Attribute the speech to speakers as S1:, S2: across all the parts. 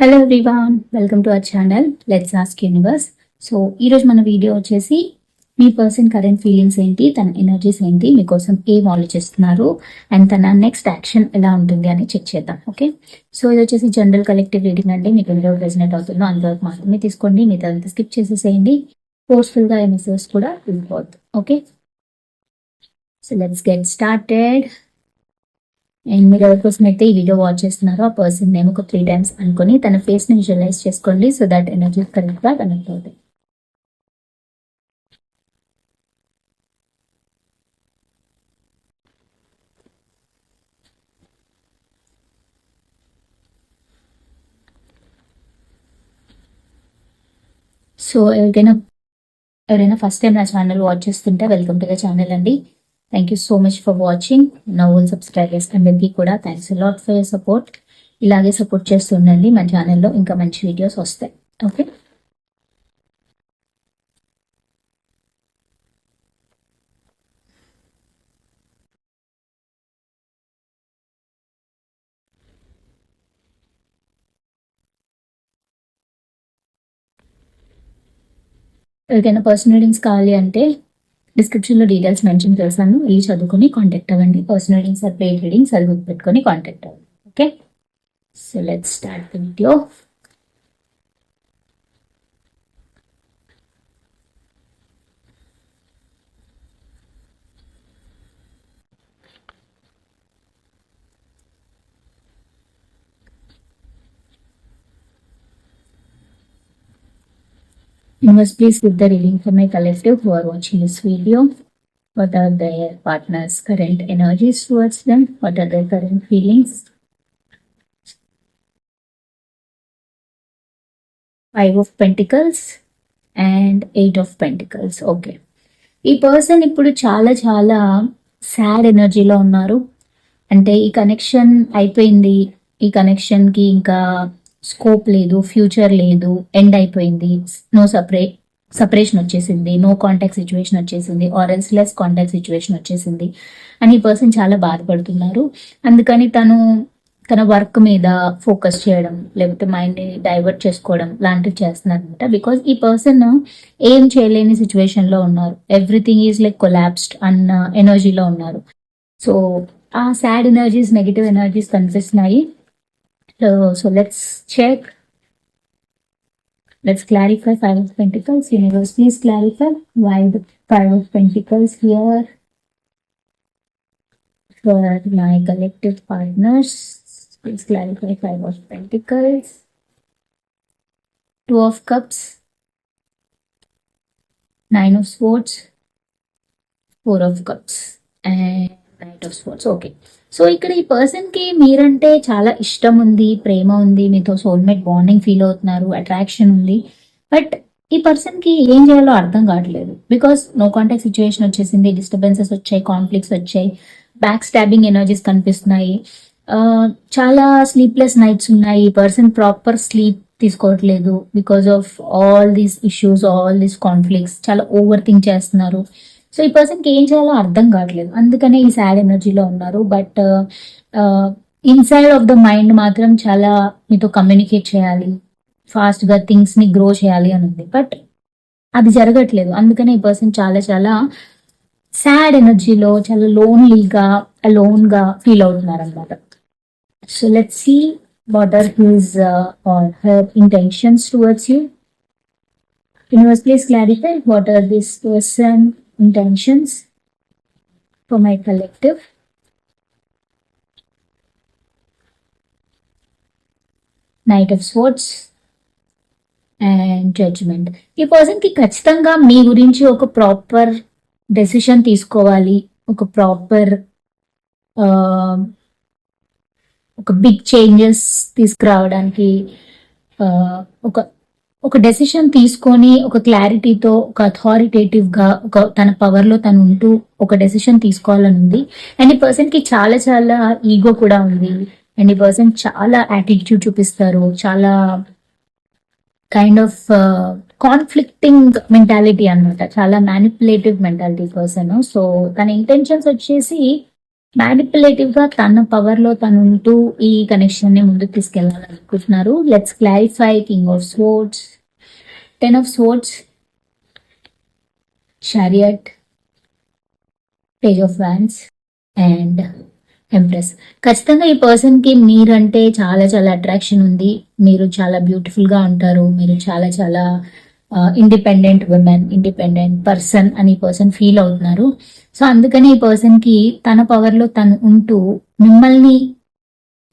S1: Hello everyone welcome to our channel let's ask universe so ఈరోజు మన video వచ్చేసి మీ person current feelings ఏంటి తన ఎనర్జీస్ ఏంటి మీకోసం ఏం ఆలోచిస్తున్నారు అండ్ తన నెక్స్ట్ యాక్షన్ ఎలా ఉంటుంది అని చెక్ చేద్దాం ఓకే సో ఇది వచ్చేసి జనరల్ కలెక్టివ్ రీడింగ్ అండి మీకు ఎందులో రెసినెంట్ అవుతుందో అందువరకు మాత్రమే తీసుకోండి మీ అంతా స్కిప్ చేసేసేయండి ఫోర్స్ఫుల్గా మెసేజ్ కూడా వెళ్ళిపోవద్దు okay so let's get started and మీరు ఎవరికోసం అయితే ఈ వీడియో వాచ్ చేస్తున్నారో ఆ పర్సన్ నేమ్ ఒక త్రీ టైమ్స్ అనుకొని తన ఫేస్ని విజువలైజ్ చేసుకోండి సో దట్ ఎనర్జీ కరెక్ట్గా కనెక్ట్ అవుతాయి సో ఎవరికైనా ఎవరైనా ఫస్ట్ టైం నా ఛానల్ వాచ్ చేస్తుంటే వెల్కమ్ టు ద ఛానల్ అండి. Thank you so much for watching నవ్వుల్ subscribers అందరికీ కూడా thanks lot for your support ఇలాగే సపోర్ట్ చేస్తుండండి మా ఛానల్లో ఇంకా మంచి వీడియోస్ వస్తాయి. ఓకే ఎవరికైనా పర్సనల్ రీడింగ్స్ కావాలి అంటే డిస్క్రిప్షన్లో డీటెయిల్స్ మెన్షన్ చేశాను. వెళ్ళి చదువుకొని కాంటాక్ట్ అవ్వండి. Personal readings or paid readings అది గుర్తుపెట్టుకొని కాంటాక్ట్ అవ్వండి. Okay so let's start the video You must please give the reading for my collective who are watching this video. What are their partner's current energies towards them? What are their current feelings? Five of Pentacles and Eight of Pentacles. Okay ఈ person ఇప్పుడు చాలా చాలా sad ఎనర్జీలో ఉన్నారు అంటే ఈ connection అయిపోయింది ఈ కనెక్షన్కి ఇంకా స్కోప్ లేదు ఫ్యూచర్ లేదు ఎండ్ అయిపోయింది నో సపరే సపరేషన్ వచ్చేసింది నో కాంటాక్ట్ సిచ్యువేషన్ వచ్చేసింది or else less contact situation వచ్చేసింది అని ఈ పర్సన్ చాలా బాధపడుతున్నారు. అందుకని తను తన వర్క్ మీద ఫోకస్ చేయడం లేకపోతే మైండ్ డైవర్ట్ చేసుకోవడం లాంటివి చేస్తున్నారు అనమాట బికాస్ ఈ పర్సన్ ఏం చేయలేని సిచ్యువేషన్లో ఉన్నారు. ఎవ్రీథింగ్ ఈజ్ లైక్ కొలాప్స్డ్ అన్న ఎనర్జీలో ఉన్నారు. సో ఆ సాడ్ ఎనర్జీస్ నెగిటివ్ ఎనర్జీస్ కనిపిస్తున్నాయి. So, so let's check. Let's clarify five of pentacles. Universe, please clarify why the five of pentacles here for my collective partners. Please clarify five of pentacles. Two of cups. Nine of swords. Four of cups. And knight of swords. Okay. So ఇక్కడ ఈ పర్సన్కి మీరంటే చాలా ఇష్టం ఉంది ప్రేమ ఉంది మీతో సోల్మేట్ బాండింగ్ ఫీల్ అవుతున్నారు అట్రాక్షన్ ఉంది. బట్ ఈ పర్సన్కి ఏం చేయాలో అర్థం కావట్లేదు. బికాస్ నో కాంటాక్ట్ సిచ్యువేషన్ వచ్చేసింది డిస్టర్బెన్సెస్ వచ్చాయి కాన్ఫ్లిక్ట్స్ వచ్చాయి బ్యాక్ స్టాబింగ్ ఎనర్జీస్ కనిపిస్తున్నాయి చాలా స్లీప్లెస్ నైట్స్ ఉన్నాయి. ఈ పర్సన్ ప్రాపర్ స్లీప్ తీసుకోవట్లేదు. Because of all these issues all these conflicts చాలా ఓవర్ థింక్ చేస్తున్నారు. సో ఈ పర్సన్కి ఏం చేయాలో అర్థం కావట్లేదు. అందుకనే ఈ సాడ్ ఎనర్జీలో ఉన్నారు. But inside of the mind మాత్రం చాలా మీతో కమ్యూనికేట్ చేయాలి. ఫాస్ట్గా థింగ్స్ని గ్రో చేయాలి అని ఉంది. బట్ అది జరగట్లేదు. అందుకనే ఈ పర్సన్ చాలా చాలా సాడ్ ఎనర్జీలో చాలా లోన్లీగా లోన్గా ఫీల్ అవుతున్నారు అనమాట so let see what are his or her intentions towards you universe please clarify what are this person intentions for my collective knight of sports and judgement ఈ పర్సన్కి ఖచ్చితంగా మీ గురించి ఒక ప్రాపర్ డెసిషన్ తీసుకోవాలి. ఒక ప్రాపర్ um, ఒక big changes తీసుకురావడానికి uh, ఒక ఒక డెసిషన్ తీసుకొని ఒక క్లారిటీతో ఒక అథారిటేటివ్గా ఒక తన పవర్లో తను ఉంటూ ఒక డెసిషన్ తీసుకోవాలని ఉంది. అండ్ ఈ పర్సన్కి చాలా చాలా ఈగో కూడా ఉంది. అండ్ ఈ పర్సన్ చాలా యాటిట్యూడ్ చూపిస్తారు. చాలా కైండ్ ఆఫ్ కాన్ఫ్లిక్టింగ్ మెంటాలిటీ అన్నమాట. చాలా మ్యానిపులేటివ్ మెంటాలిటీ పర్సన్ సో తన ఇంటెన్షన్స్ వచ్చేసి మ్యానిపులేటివ్గా తన పవర్లో తను ఉంటూ ఈ కనెక్షన్ని ముందుకు తీసుకెళ్ళాలనుకుంటున్నారు. Let's clarify king of sports ten of sports chariot page of wands and empress ఖచ్చితంగా ఈ పర్సన్కి మీరంటే చాలా చాలా అట్రాక్షన్ ఉంది. మీరు చాలా బ్యూటిఫుల్గా ఉంటారు. మీరు చాలా చాలా ఇండిపెండెంట్ ఉమెన్ ఇండిపెండెంట్ పర్సన్ అని పర్సన్ ఫీల్ అవుతున్నారు. సో అందుకని ఈ పర్సన్కి తన పవర్లో తను ఉంటూ మిమ్మల్ని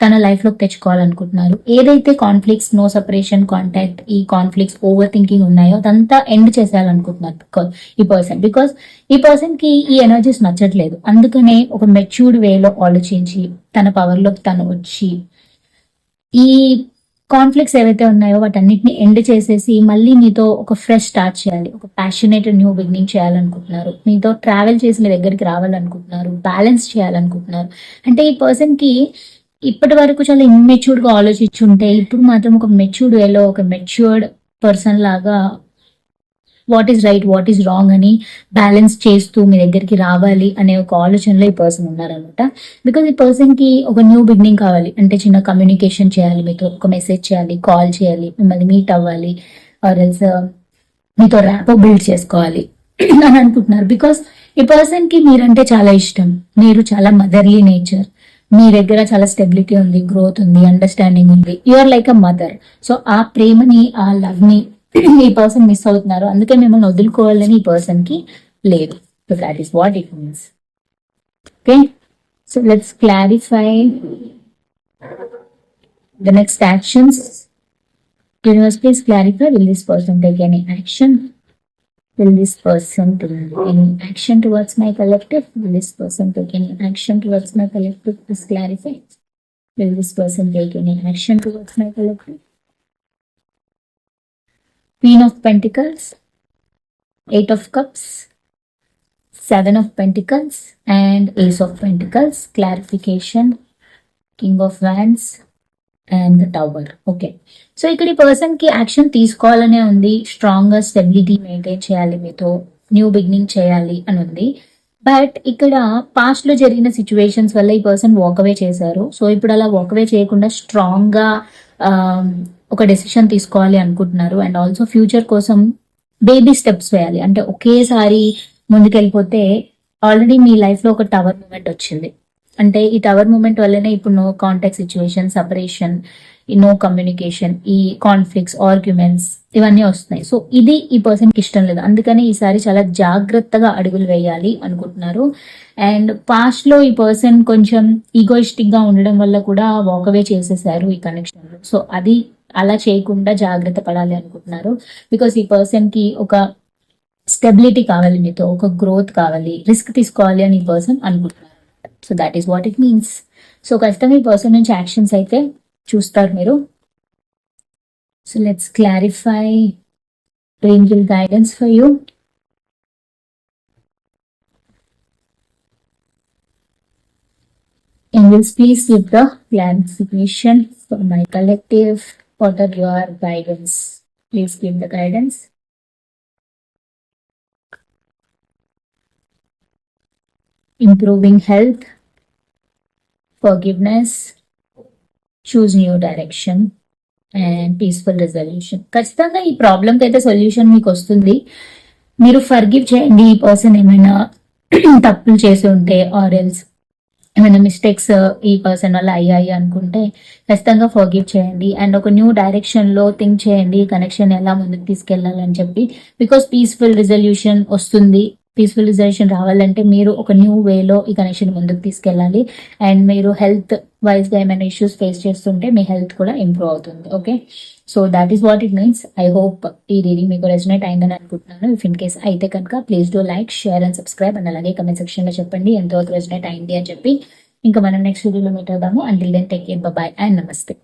S1: తన లైఫ్లోకి తెచ్చుకోవాలనుకుంటున్నారు. ఏదైతే కాన్ఫ్లిక్ట్స్ నో సపరేషన్ కాంటాక్ట్ ఈ కాన్ఫ్లిక్ట్స్ ఓవర్ థింకింగ్ ఉన్నాయో అదంతా ఎండ్ చేసేయాలనుకుంటున్నారు ఈ పర్సన్ బికాస్ ఈ పర్సన్కి ఈ ఎనర్జీస్ నచ్చట్లేదు. అందుకనే ఒక మెచ్యూర్డ్ వేలో ఆలోచించి తన పవర్లోకి తను వచ్చి ఈ కాన్ఫ్లిక్ట్స్ ఏవైతే ఉన్నాయో వాటన్నిటిని ఎండ్ చేసేసి మళ్ళీ మీతో ఒక ఫ్రెష్ స్టార్ట్ చేయాలి. ఒక ప్యాషనేట్ న్యూ బిగినింగ్ చేయాలనుకుంటున్నారు. మీతో ట్రావెల్ చేసి మీ దగ్గరికి రావాలనుకుంటున్నారు. బ్యాలెన్స్ చేయాలనుకుంటున్నారు. అంటే ఈ పర్సన్కి ఇప్పటి వరకు చాలా ఇమ్మెచ్యూర్డ్గా ఆలోచించుంటే ఇప్పుడు మాత్రం ఒక మెచ్యూర్డ్ వేలో ఒక మెచ్యూర్డ్ పర్సన్ లాగా what is right what is wrong అని బ్యాలెన్స్ చేస్తూ మీ దగ్గరికి రావాలి అనే ఒక ఆలోచనలో ఈ పర్సన్ ఉన్నారనమాట బికాజ్ ఈ పర్సన్కి ఒక న్యూ బిగినింగ్ కావాలి. అంటే చిన్న కమ్యూనికేషన్ చేయాలి మీతో ఒక మెసేజ్ చేయాలి కాల్ చేయాలి మిమ్మల్ని మీట్ అవ్వాలి ఆర్ ఎల్స్ uh, మీతో ర్యాపో బిల్డ్ చేసుకోవాలి అని అనుకుంటున్నారు. బికాస్ ఈ పర్సన్కి మీరంటే చాలా ఇష్టం. మీరు చాలా మదర్లీ నేచర్ మీ దగ్గర చాలా స్టెబిలిటీ ఉంది గ్రోత్ ఉంది అండర్స్టాండింగ్ ఉంది. You are like a mother so ఆ ప్రేమని ఆ లవ్ని ఈ పర్సన్ మిస్ అవుతున్నారు అందుకే మిమ్మల్ని వదులుకోవాలని ఈ పర్సన్కి లేదు so that is what it means okay so let's clarify the next actions universe please clarify will this person take any action will this person take any action towards my collective will this person take any action towards my collective please clarify will this person take any action towards my collective queen of pentacles eight of cups seven of pentacles and ace of pentacles clarification king of wands and the tower okay so ఇక్కడ ఈ పర్సన్కి action తీసుకోవాలనే ఉంది. స్ట్రాంగ్గా stability maintain చేయాలి మీతో. New beginning చేయాలి అని ఉంది. బట్ ఇక్కడ పాస్ట్లో జరిగిన సిచ్యువేషన్స్ వల్ల ఈ పర్సన్ వాకవే చేశారు. సో ఇప్పుడు అలా వాకవే చేయకుండా స్ట్రాంగ్గా um, ఒక డెసిషన్ తీసుకోవాలి అనుకుంటున్నారు. అండ్ ఆల్సో ఫ్యూచర్ కోసం బేబీ స్టెప్స్ వేయాలి. అంటే ఒకేసారి ముందుకెళ్ళిపోతే ఆల్రెడీ మీ లైఫ్లో ఒక టవర్ మూమెంట్ వచ్చింది. అంటే ఈ టవర్ మూమెంట్ వల్లనే ఇప్పుడు నో కాంటాక్ట్ సిచ్యువేషన్ సపరేషన్ ఈ నో కమ్యూనికేషన్ ఈ కాన్ఫ్లిక్ట్స్ ఆర్గ్యుమెంట్స్ ఇవన్నీ వస్తున్నాయి. సో ఇది ఈ పర్సన్కి ఇష్టం లేదు. అందుకని ఈసారి చాలా జాగ్రత్తగా అడుగులు వేయాలి అనుకుంటున్నారు. అండ్ పాస్ట్లో ఈ పర్సన్ కొంచెం ఈగోయిస్టిక్గా ఉండడం వల్ల కూడా వాకవే చేసేసారు ఈ కనెక్షన్లో సో అది అలా చేయకుండా జాగ్రత్త పడాలి అనుకుంటున్నారు. బికాస్ ఈ పర్సన్కి ఒక స్టెబిలిటీ కావాలి మీతో ఒక గ్రోత్ కావాలి రిస్క్ తీసుకోవాలి అని ఈ పర్సన్ అనుకుంటున్నారు. So that is what it means so ఖచ్చితంగా ఈ పర్సన్ నుంచి యాక్షన్స్ అయితే చూస్తారు మీరు. So let's clarify angel guidance for you Angels, please give the clarification for my collective. What are your guidance? Please give the guidance. Improving health, forgiveness, choose new direction and peaceful resolution ఖచ్చితంగా ఈ ప్రాబ్లంకి అయితే solution మీకు వస్తుంది మీరు forgive చేయండి ఈ person ఏమైనా తప్పులు చేసి ఉంటే ఆర్ ఎల్స్ ఏమైనా మిస్టేక్స్ uh, ఈ పర్సన్ వల్ల అయ్యాయి అనుకుంటే ఖచ్చితంగా ఫర్గివ్ చేయండి. అండ్ ఒక న్యూ డైరెక్షన్లో థింక్ చేయండి. కనెక్షన్ ఎలా ముందుకు తీసుకెళ్ళాలని చెప్పి. బికాస్ పీస్ఫుల్ రిజల్యూషన్ వస్తుంది. పీస్ఫుల్ రావాలంటే మీరు ఒక న్యూ వేలో ఈ కనెక్షన్ ముందుకు తీసుకెళ్ళాలి. అండ్ మీరు హెల్త్ వైజ్గా ఏమైనా ఇష్యూస్ ఫేస్ చేస్తుంటే మీ హెల్త్ కూడా ఇంప్రూవ్ అవుతుంది. Okay so that is what it means I hope ఈ రీడింగ్ మీకు రెసినేట్ అయిందని అనుకుంటున్నాను. ఇఫ్ ఇన్ కేస్ అయితే కనుక please do like share and subscribe and అలాగే కమెంట్ సెక్షన్లో చెప్పండి ఎంతవరకు రెసినేట్ అయింది అని చెప్పి. ఇంకా మనం నెక్స్ట్ వీడియోలో మీట్ అవుదాము. And then take care bye and నమస్తే